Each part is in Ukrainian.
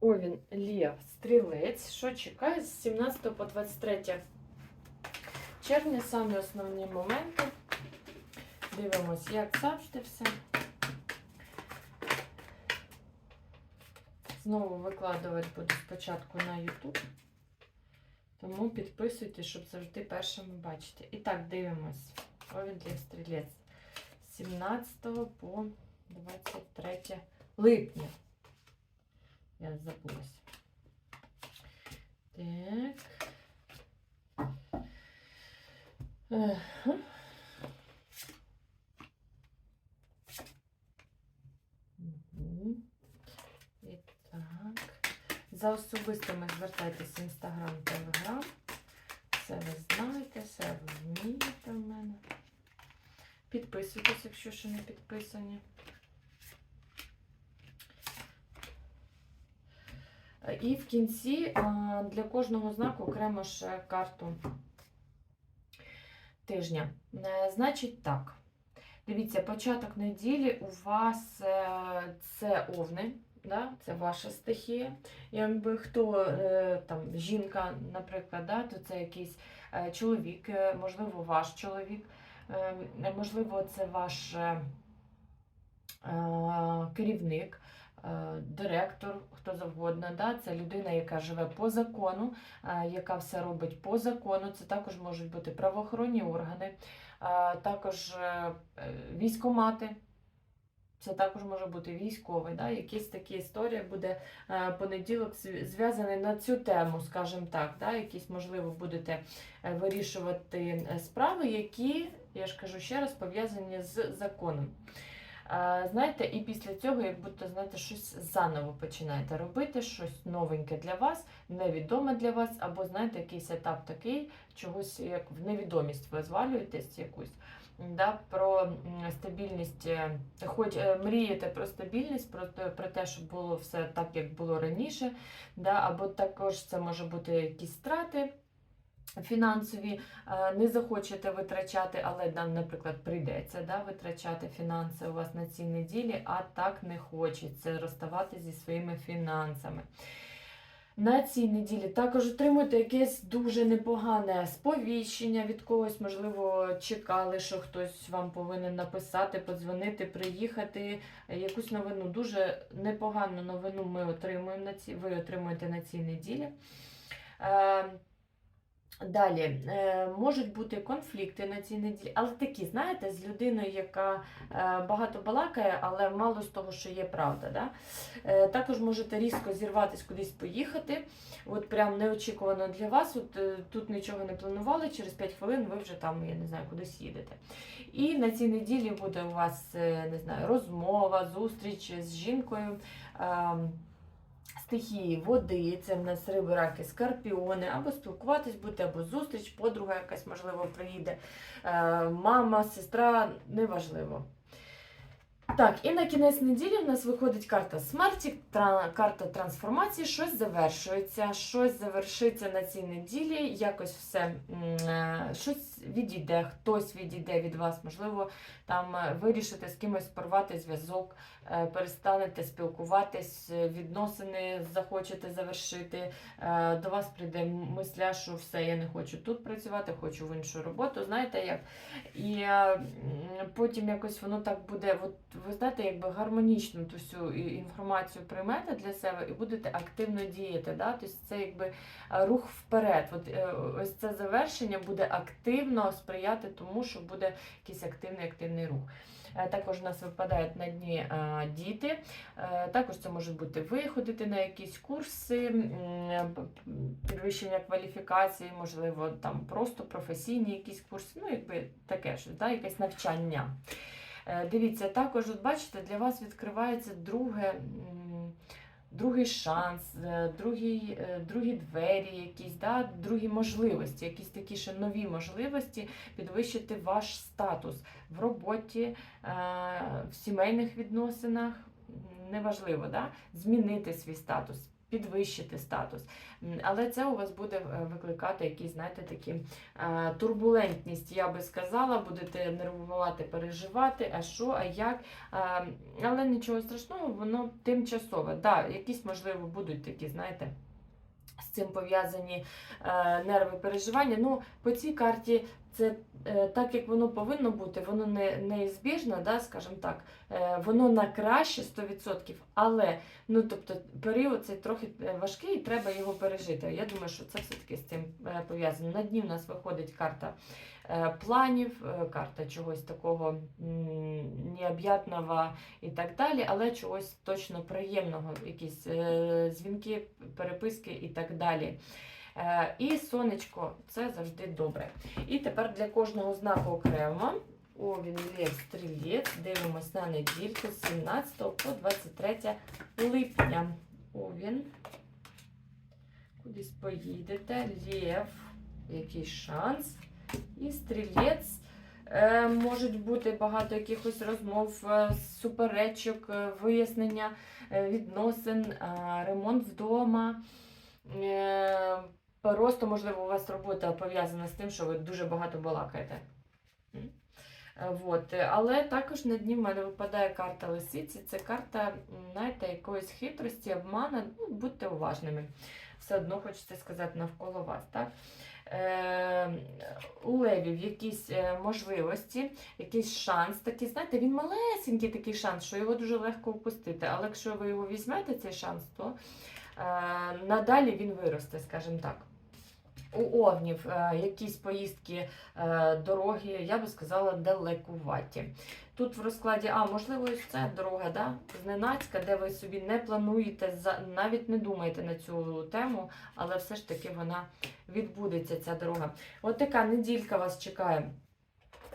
Овін Лєв Стрілець, що чекає з 17 по 23 червня, самі основні моменти. Дивимось, як завжди все. Знову викладувати буду спочатку на YouTube. Тому підписуйтесь, щоб завжди першими бачити. І так, дивимось. Овін Лєв Стрілець. З 17 по 23 липня. Я забулась. Так. Мгм. І так. За особистими звертайтеся інстаграм, телеграм. Все ви знаєте, все ви вмієте в мене. Підписуйтесь, якщо ще не підписані. І в кінці для кожного знаку окремо ще карту тижня. Е, Значить так. Дивіться, початок неділі у вас е, це овни, да? це ваша стихія. Якби хто е, там жінка, наприклад, да? то це якийсь чоловік, можливо, ваш чоловік, е, можливо, це ваш керівник директор, хто завгодно. Да? Це людина, яка живе по закону, е, яка все робить по закону. Це також можуть бути правоохоронні органи, е, також е, е, військомати. Це також може бути військовий, да? якісь такі історії буде е, понеділок зв'я- зв'язаний на цю тему, скажімо так. Да? Якісь, можливо, будете е, вирішувати е, справи, які, я ж кажу ще раз, пов'язані з законом. Знаєте, і після цього, як будто знаєте, щось заново починаєте робити, щось новеньке для вас, невідоме для вас, або знаєте, якийсь етап такий, чогось як в невідомість ви звалюєтесь якусь. Да, про стабільність, е, хоч е, мрієте про стабільність, про, про те, щоб було все так, як було раніше, да, або також це може бути якісь страти фінансові, е, не захочете витрачати, але нам, наприклад, прийдеться да, витрачати фінанси у вас на цій неділі, а так не хочеться розставати зі своїми фінансами. На цій неділі також отримуєте якесь дуже непогане сповіщення від когось, можливо, чекали, що хтось вам повинен написати, подзвонити, приїхати. Якусь новину, дуже непогану новину ми отримуємо на ці, ви отримуєте на цій неділі. Далі е, можуть бути конфлікти на цій неділі, але такі, знаєте, з людиною, яка е, багато балакає, але мало з того, що є правда. Да? Е, також можете різко зірватися кудись поїхати. От прям неочікувано для вас. От тут нічого не планували, через 5 хвилин ви вже там, я не знаю, кудись їдете. І на цій неділі буде у вас не знаю, розмова, зустріч з жінкою. Стихії води, це в нас риби, раки, скорпіони, або спілкуватись бути, або зустріч, подруга якась, можливо, приїде, е, мама, сестра, неважливо. Так, і на кінець неділі в нас виходить карта смерті, тра- карта трансформації, щось завершується, щось завершиться на цій неділі, якось все, е, щось відійде, хтось відійде від вас, можливо, там е, вирішите з кимось порвати зв'язок, е, перестанете спілкуватись, відносини захочете завершити. До вас прийде мисля, що все, я не хочу тут працювати, хочу в іншу роботу. Знаєте як? І потім якось воно так буде, от, ви знаєте, якби гармонічно ту всю інформацію приймете для себе і будете активно діяти. Да? Тобто це якби е, рух вперед. От, е, ось це завершення буде активно сприяти тому, що буде якийсь активний активний рух. Е, Також у нас випадають на дні діти. Також це можуть бути ви ходити на якісь курси, підвищення кваліфікації, можливо, там просто професійні якісь курси, ну, якби таке щось, да, якесь навчання. Е, Дивіться, також, от бачите, для вас відкривається друге. Другий шанс, е, другі, е, другі двері, якісь, да, другі можливості, якісь такі ще нові можливості підвищити ваш статус в роботі, в сімейних відносинах, неважливо, да? змінити свій статус, підвищити статус. Але це у вас буде е, викликати якісь, знаєте, такі е, турбулентність, я би сказала, будете нервувати, переживати, а що, а як. Е, Але нічого страшного, воно тимчасове. Да, якісь, можливо, будуть такі, знаєте. З цим пов'язані е, нерви переживання. Ну, по цій карті це е, так, як воно повинно бути, воно не, неізбіжно, да, скажімо так, е, воно на краще 100%, але ну, тобто, період цей трохи е, важкий, і треба його пережити. Я думаю, що це все-таки з цим пов'язано. На дні в нас виходить карта планів, карта чогось такого необ'ятного і так далі, але чогось точно приємного, якісь дзвінки, переписки і так далі. Е, І сонечко це завжди добре. І тепер для кожного знаку окремо. Овін, Лев, Стрілець. Дивимось на недільку з 17 по 23 липня. Овін. Кудись поїдете. Лев. Який шанс. І стрілець. Е, можуть бути багато якихось розмов, е, суперечок, вияснення відносин, ремонт вдома. Просто, можливо, у вас робота пов'язана з тим, що ви дуже багато балакаєте. Е, Вот. е, Але також на дні в мене випадає карта лисиці. Це карта, знаєте, якоїсь хитрості, обману. Ну, будьте уважними. Все одно хочеться сказати навколо вас. Так? Е, у левів якісь е, можливості, якийсь шанс такий, знаєте, він малесенький такий шанс, що його дуже легко упустити. Але якщо ви його візьмете, цей шанс, то е, надалі він виросте, скажімо так. У овнів е, якісь поїздки, е, дороги, я би сказала, далекуваті. Тут в розкладі, а можливо, ось це дорога, да? зненацька, де ви собі не плануєте, навіть не думаєте на цю тему, але все ж таки вона відбудеться, ця дорога. От така неділька вас чекає.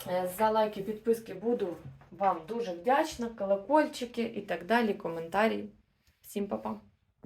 Е, За лайки, підписки буду вам дуже вдячна, колокольчики і так далі, коментарі. Всім па-па!